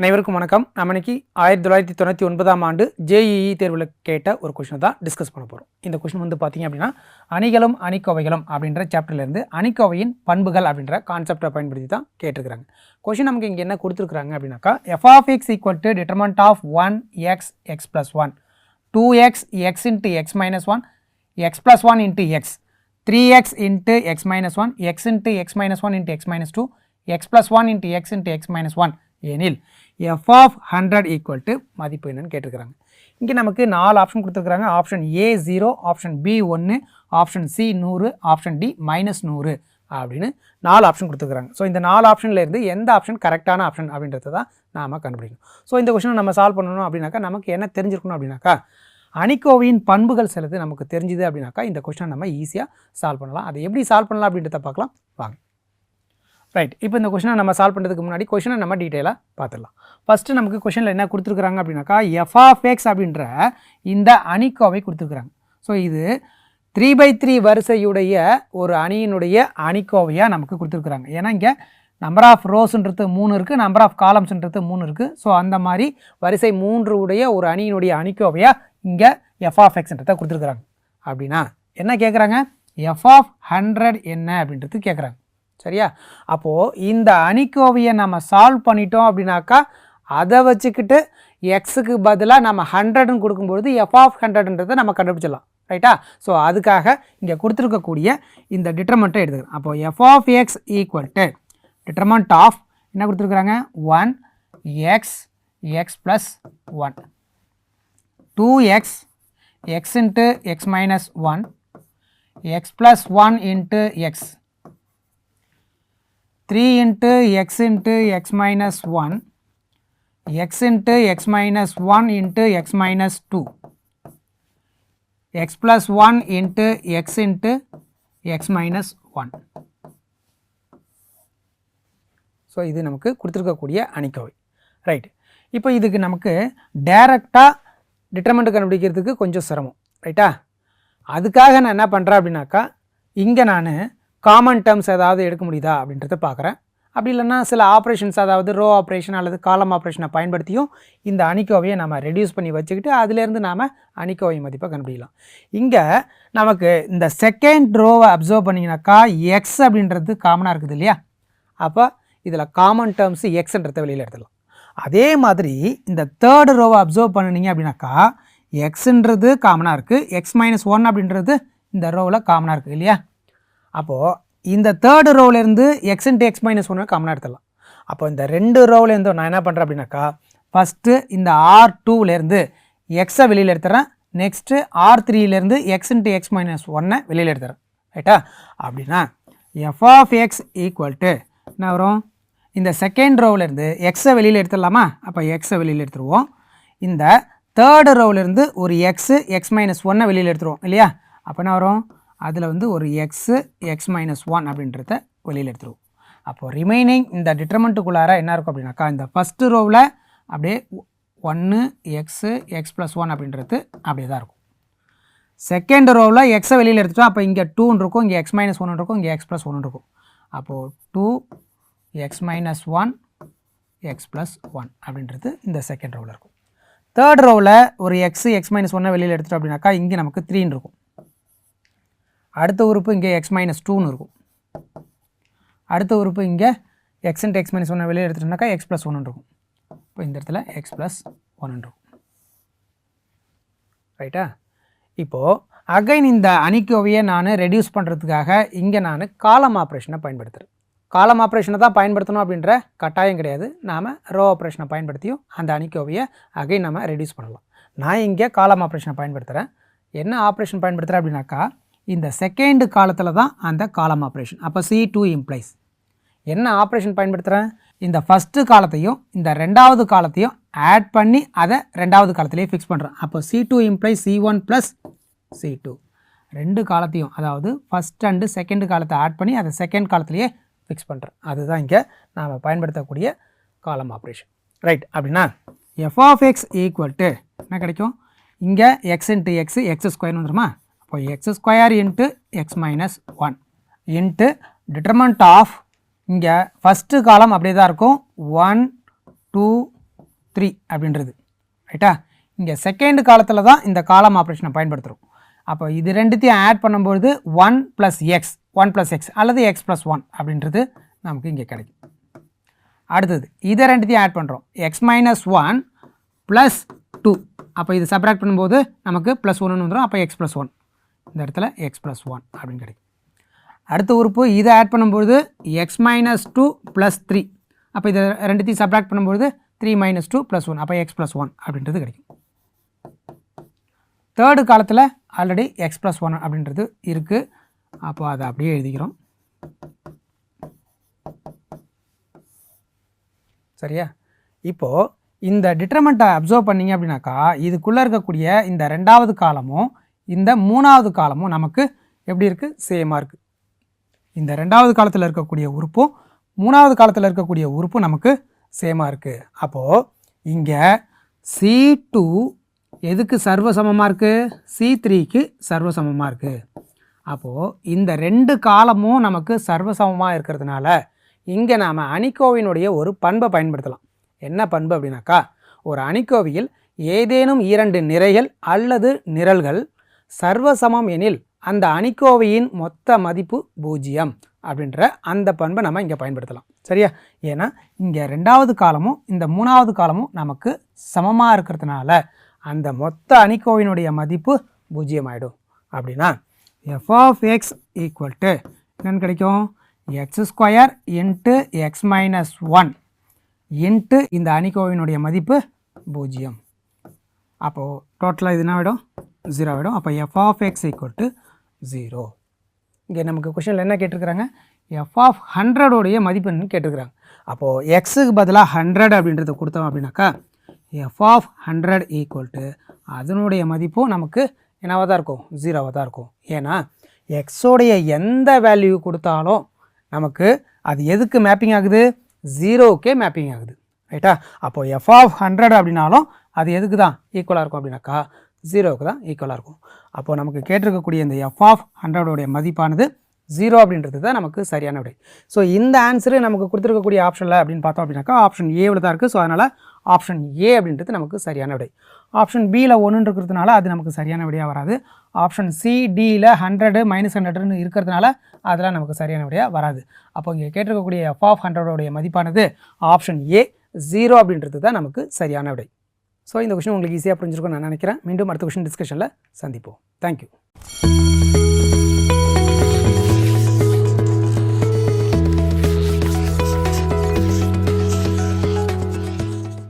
அனைவருக்கும் வணக்கம். நம்ம இன்னைக்கு ஆயிரத்தி தொள்ளாயிரத்தி தொண்ணூற்றி ஒன்பதாம் ஆண்டு ஜேஇஇ தேர்வில் கேட்ட ஒரு கொஷினை தான் டிஸ்கஸ் பண்ண போகிறோம் இந்த கொஷின் வந்து பார்த்தீங்க அப்படின்னா அணிகளும் அணிக்கோவைகளும் அப்படின்ற சாப்டர்லேருந்து அணிக்கோவையின் பண்புகள் அப்படின்ற கான்செப்டை பயன்படுத்தி தான் கேட்டிருக்கிறாங்க. கொஷின் நமக்கு இங்கே என்ன கொடுத்துருக்குறாங்க அப்படின்னாக்கா F of X equal to determinant of one X X plus one two X X into X minus one X plus one into X three X into X minus one X into X minus one into X minus two X plus one into X into X minus one எனில் F of hundred equal to மதிப்பு என்னன்னு கேட்டிருக்கிறாங்க. இங்கே நமக்கு நாலு option கொடுத்துருக்குறாங்க. Option A zero option B ஒன்று option C நூறு ஆப்ஷன் டி மைனஸ் நூறு அப்படின்னு நாலு ஆப்ஷன் கொடுத்துருக்குறாங்க. ஸோ இந்த நாலு ஆப்ஷனில் இருந்து எந்த ஆப்ஷன் கரெக்டான ஆப்ஷன் அப்படின்றத தான் நாம் கண்டுபிடிக்கணும். ஸோ இந்த கொஷனை நம்ம சால்வ் பண்ணணும் அப்படின்னாக்கா நமக்கு என்ன தெரிஞ்சிருக்கணும் அப்படின்னாக்கா அணிக்கோவையின் பண்புகள் சிலது நமக்கு தெரிஞ்சுது அப்படின்னாக்கா இந்த கொஷனை நம்ம ஈஸியாக சால்வ் பண்ணலாம். அதை எப்படி சால்வ் பண்ணலாம் அப்படின்றத பார்க்கலாம். வாங்க. ரைட் இப்போ இந்த கொஷினை நம்ம சால்வ் பண்ணுறதுக்கு முன்னாடி கொஷினை நம்ம டீட்டெயிலாக பார்த்துடலாம் ஃபஸ்ட்டு நமக்கு கொஷனில் என்ன கொடுத்துருக்குறாங்க அப்படின்னாக்கா எஃப் ஆஃப் அப்படின்ற இந்த அணிக்கோவை கொடுத்துருக்குறாங்க. ஸோ இது த்ரீ பை த்ரீ வரிசையுடைய ஒரு அணியினுடைய அணிக்கோவையாக நமக்கு கொடுத்துருக்குறாங்க. ஏன்னா இங்கே நம்பர் ஆஃப் ரோஸ்ன்றது மூணு இருக்குது நம்பர் ஆஃப் காலம்ஸ்ன்றது மூணு இருக்குது ஸோ அந்த மாதிரி வரிசை மூன்று உடைய ஒரு அணியினுடைய அணிக்கோவையாக இங்கே எஃப்ஆஃப்எக்ஸ்ன்றதை கொடுத்துருக்குறாங்க. அப்படின்னா என்ன கேட்குறாங்க எஃப் ஆஃப் ஹண்ட்ரட் என்ன அப்படின்றது கேட்குறாங்க சரியா? அப்போது இந்த அணிக்கோவையை நம்ம சால்வ் பண்ணிட்டோம் அப்படின்னாக்கா அதை வச்சுக்கிட்டு எக்ஸுக்கு பதிலாக நம்ம ஹண்ட்ரட்னு கொடுக்கும்பொழுது எஃப் ஆஃப் ஹண்ட்ரட்ன்றதை நம்ம கண்டுபிடிச்சிடலாம். ரைட்டா ஸோ அதுக்காக இங்கே கொடுத்துருக்கக்கூடிய இந்த டிட்டர்மெண்ட்டை எடுத்துக்கிறோம் அப்போது F of X equal to determinant of என்ன கொடுத்துருக்குறாங்க? One X X plus one two X X into X minus one X plus one into X three into X into X minus one X into X minus one into X minus two X plus one into X into X minus one. So இது நமக்கு கொடுத்துருக்கக்கூடிய அணிக்கவை. Right இப்போ இதுக்கு நமக்கு டேரெக்டாக determinant கண்டுபிடிக்கிறதுக்கு கொஞ்சம் சிரமம். ரைட்டா அதுக்காக நான் என்ன பண்ணுறேன் அப்படின்னாக்கா இங்கே நான் காமன் டேர்ம்ஸ் ஏதாவது எடுக்க முடியுதா அப்படின்றத பார்க்குறேன். அப்படி இல்லைன்னா சில ஆப்ரேஷன்ஸ் அதாவது ரோ ஆப்ரேஷன் அல்லது காலம் ஆப்ரேஷனை பயன்படுத்தியும் இந்த அணிக்கோவையை நம்ம ரெடியூஸ் பண்ணி வச்சுக்கிட்டு அதிலேருந்து நாம் அணிக்கோவை மதிப்பை கண்டுபிடிக்கலாம். இங்கே நமக்கு இந்த செகண்ட் ரோவை அப்சர்வ் பண்ணிங்கனாக்கா எக்ஸ் அப்படின்றது காமனாக இருக்குது இல்லையா? அப்போ இதில் காமன் டேர்ம்ஸ் எக்ஸ்ன்றத வெளியில் எடுத்துடலாம் அதே மாதிரி இந்த தேர்டு ரோவை அப்சர்வ் பண்ணினீங்க அப்படின்னாக்கா எக்ஸுன்றது காமனாக இருக்குது எக்ஸ் மைனஸ் ஒன் அப்படின்றது இந்த ரோவில் காமனாக இருக்குது இல்லையா? அப்போது இந்த தேர்டு ரோவிலேருந்து எக்ஸ் இன்ட்டு எக்ஸ் மைனஸ் ஒன்று காமனாக எடுத்துடலாம். அப்போ இந்த ரெண்டு ரோவிலேருந்து நான் என்ன பண்ணுறேன் அப்படின்னாக்கா ஃபஸ்ட்டு இந்த ஆர் டூவிலேருந்து எக்ஸை வெளியில் எடுத்துறேன். நெக்ஸ்ட்டு ஆர் த்ரீலேருந்து எக்ஸ் இன்ட்டு எக்ஸ் மைனஸ் ஒன்னை வெளியில் எடுத்துறேன். ரைட்டா அப்படின்னா F of X equal to என்ன வரும்? இந்த செகண்ட் ரோவிலேருந்து எக்ஸை வெளியில் எடுத்துடலாமா? அப்போ எக்ஸை வெளியில் எடுத்துருவோம். இந்த தேர்டு ரோவிலேருந்து ஒரு எக்ஸு எக்ஸ் மைனஸ் ஒன்னை வெளியில் எடுத்துருவோம் இல்லையா? அப்போ என்ன வரும்? அதில் வந்து ஒரு எக்ஸு எக்ஸ் மைனஸ் ஒன் அப்படின்றத வெளியில் எடுத்துருவோம். அப்போது ரிமைனிங் இந்த டிட்டர்மெண்ட்டுக்குள்ளார என்ன இருக்கும் அப்படின்னாக்கா இந்த ஃபஸ்ட்டு ரோவில் அப்படியே ஒன்று எக்ஸு எக்ஸ் ப்ளஸ் ஒன் அப்படின்றது அப்படியே தான் இருக்கும். செகண்ட் ரோவில் எக்ஸை வெளியில் எடுத்துட்டோம் அப்போ இங்கே டூன்னு இருக்கும் இங்கே எக்ஸ் மைனஸ் ஒன்று இருக்கும் இங்கே எக்ஸ் ப்ளஸ் ஒன்று இருக்கும். அப்போது two X minus one X plus one அப்படின்றது இந்த செகண்ட் ரோவில் இருக்கும். தேர்ட் ரோவில் ஒரு எக்ஸு எக்ஸ் மைனஸ் ஒன்னை வெளியில் எடுத்துட்டோம் அப்படின்னாக்கா இங்கே நமக்கு த்ரீன்னு இருக்கும். அடுத்த உறுப்பு இங்கே எக்ஸ் மைனஸ் டூன்னு இருக்கும். அடுத்த உறுப்பு இங்கே எக்ஸ் இன்ட்டு எக்ஸ் மைனஸ் ஒன்று வெளியே எடுத்துட்டோம்னாக்கா எக்ஸ் ப்ளஸ் ஒன்று இருக்கும். இப்போ இந்த இடத்துல எக்ஸ் ப்ளஸ் ஒன்று இருக்கும். ரைட்டா இப்போது அகைன் இந்த அணிக்கோவையை நான் ரெடியூஸ் பண்ணுறதுக்காக இங்கே நான் காலம் ஆப்ரேஷனை பயன்படுத்துகிறேன் காலம் ஆப்ரேஷனை தான் பயன்படுத்தணும் அப்படின்ற கட்டாயம் கிடையாது. நாம் ரோ ஆப்ரேஷனை பயன்படுத்தியும் அந்த அணிக்கோவையை அகைன் நம்ம ரெடியூஸ் பண்ணலாம். நான் இங்கே காலம் ஆப்ரேஷனை பயன்படுத்துகிறேன் என்ன ஆப்ரேஷன் பயன்படுத்துகிறேன் அப்படின்னாக்கா இந்த செகண்டு காலத்தில் தான் அந்த காலம் ஆப்ரேஷன் அப்போ சி டூ இம்ப்ளைஸ் என்ன ஆப்ரேஷன் பயன்படுத்துகிறேன் இந்த ஃபஸ்ட்டு காலத்தையும் இந்த ரெண்டாவது காலத்தையும் ஆட் பண்ணி அதை ரெண்டாவது காலத்திலேயே ஃபிக்ஸ் பண்ணுறேன் அப்போ C two implies C one plus C two ரெண்டு காலத்தையும் அதாவது ஃபஸ்ட் அண்டு செகண்டு காலத்தை ஆட் பண்ணி அதை செகண்ட் காலத்திலேயே ஃபிக்ஸ் பண்ணுறேன் அதுதான் இங்கே நாம் பயன்படுத்தக்கூடிய காலம் ஆப்ரேஷன் ரைட் அப்படின்னா F of X equal to என்ன கிடைக்கும்? இங்கே எக்ஸ் இன்ட்டு எக்ஸு எக்ஸ் ஸ்கொயர்னு வந்துருமா? இப்போ X square into X minus one into determinant of இங்கே ஃபஸ்ட்டு காலம் அப்படியே தான் இருக்கும். ஒன் டூ த்ரீ அப்படின்றது. ரைட்டா இங்கே செகண்ட் காலத்தில் தான் இந்த காலம் ஆப்ரேஷனை பயன்படுத்துகிறோம் அப்போ இது ரெண்டுத்தையும் ஆட் பண்ணும்பொழுது one plus X one plus X அல்லது எக்ஸ் ப்ளஸ் ஒன் அப்படின்றது நமக்கு இங்கே கிடைக்கும். அடுத்தது இதை ரெண்டுத்தையும் ஆட் பண்ணுறோம் X minus one plus two அப்போ இது சப்ராக்ட் பண்ணும்போது நமக்கு ப்ளஸ் ஒன்று வந்துடும் அப்போ எக்ஸ் ப்ளஸ் ஒன் இந்த இடத்துல எக்ஸ் ப்ளஸ் ஒன் அப்படின்னு கிடைக்கும். அடுத்த உறுப்பு இதை ஆட் பண்ணும்பொழுது X minus two plus three அப்போ இதை ரெண்டுத்தையும் சப்ராக்ட் பண்ணும்பொழுது three minus two plus one அப்போ எக்ஸ் ப்ளஸ் ஒன் அப்படின்றது கிடைக்கும். தேர்டு காலத்தில் ஆல்ரெடி எக்ஸ் ப்ளஸ் ஒன் அப்படின்றது இருக்குது அப்போ அதை அப்படியே எழுதிக்கிறோம். சரியா? இப்போது இந்த டிட்டர்மெண்ட்டை அப்சர்வ் பண்ணீங்க அப்படின்னாக்கா இதுக்குள்ளே இருக்கக்கூடிய இந்த ரெண்டாவது காலமும் இந்த மூணாவது காலமும் நமக்கு எப்படி இருக்குது சேமாக இருக்குது இந்த ரெண்டாவது காலத்தில் இருக்கக்கூடிய உறுப்பும் மூணாவது காலத்தில் இருக்கக்கூடிய உறுப்பும் நமக்கு சேமாக இருக்குது அப்போது இங்கே சி டூ எதுக்கு சர்வசமமாக இருக்குது சி த்ரீக்கு சர்வசமமாக இருக்குது அப்போது இந்த ரெண்டு காலமும் நமக்கு சர்வசமமாக இருக்கிறதுனால இங்கே நாம் அணிக்கோவினுடைய ஒரு பண்பை பயன்படுத்தலாம். என்ன பண்பு அப்படின்னாக்கா ஒரு அணிக்கோவையில் ஏதேனும் இரண்டு நிறைகள் அல்லது நிரல்கள் சர்வசமம் எனில் அந்த அணிக்கோவையின் மொத்த மதிப்பு பூஜ்ஜியம் அப்படின்ற அந்த பண்பை நம்ம இங்கே பயன்படுத்தலாம். சரியா? ஏன்னா இங்கே ரெண்டாவது காலமும் இந்த மூணாவது காலமும் நமக்கு சமமாக இருக்கிறதுனால அந்த மொத்த அணிக்கோவையினுடைய மதிப்பு பூஜ்ஜியம் ஆகிடும் அப்படின்னா F of X equal to என்னென்னு கிடைக்கும்? X square into X minus one into இந்த அணிக்கோவையினுடைய மதிப்பு பூஜ்ஜியம். அப்போது டோட்டலாக இது என்ன ஆகிடும் ஜீரோ ஆகிடும் அப்போ F of X equal to zero இங்கே நமக்கு கொஷனில் என்ன கேட்டிருக்கிறாங்க? எஃப் ஆஃப் ஹண்ட்ரடோடைய மதிப்பு என்னன்னு கேட்டிருக்கிறாங்க. அப்போது எக்ஸுக்கு பதிலாக ஹண்ட்ரட் அப்படின்றத கொடுத்தோம் அப்படின்னாக்கா F of hundred equal to அதனுடைய மதிப்பும் நமக்கு என்னவாக தான் இருக்கும்? ஜீரோவாக தான் இருக்கும். ஏன்னா எக்ஸோடைய எந்த வேல்யூ கொடுத்தாலும் நமக்கு அது எதுக்கு மேப்பிங் ஆகுது? ஜீரோவுக்கே மேப்பிங் ஆகுது. ரைட்டா அப்போது எஃப் ஆஃப் ஹண்ட்ரட் அப்படின்னாலும் அது எதுக்கு தான் ஈக்குவலாக இருக்கும் அப்படின்னாக்கா ஜீரோவுக்கு தான் ஈக்குவலாக இருக்கும். அப்போது நமக்கு கேட்டிருக்கக்கூடிய இந்த எஃப் ஆஃப் ஹண்ட்ரடோடைய மதிப்பானது ஜீரோ அப்படின்றது தான் நமக்கு சரியான விடை. ஸோ இந்த ஆன்சரு நமக்கு கொடுத்துருக்கக்கூடிய ஆப்ஷனில் அப்படின்னு பார்த்தோம் அப்படின்னாக்கா ஆப்ஷன் ஏவில் தான் இருக்குது ஸோ அதனால் ஆப்ஷன் ஏ அப்படின்றது நமக்கு சரியான விடை. ஆப்ஷன் பியில் ஒன்று இருக்கிறதுனால அது நமக்கு சரியான விடையாக வராது. ஆப்ஷன் சி டியில் ஹண்ட்ரடு மைனஸ் ஹண்ட்ரட்னு இருக்கிறதுனால அதெல்லாம் நமக்கு சரியான விடையாக வராது. அப்போ இங்கே கேட்டிருக்கக்கூடிய எஃப் ஆஃப் ஹண்ட்ரடோடைய மதிப்பானது ஆப்ஷன் ஏ ஜீரோ அப்படின்றது தான் நமக்கு சரியான விடை. ஸோ இந்த கொஷின் உங்களுக்கு ஈஸியாக புரிஞ்சிருக்கும்னு நான் நினைக்கிறேன். மீண்டும் அடுத்த கொஷின் டிஸ்கஷனில் சந்திப்போம். தேங்க்யூ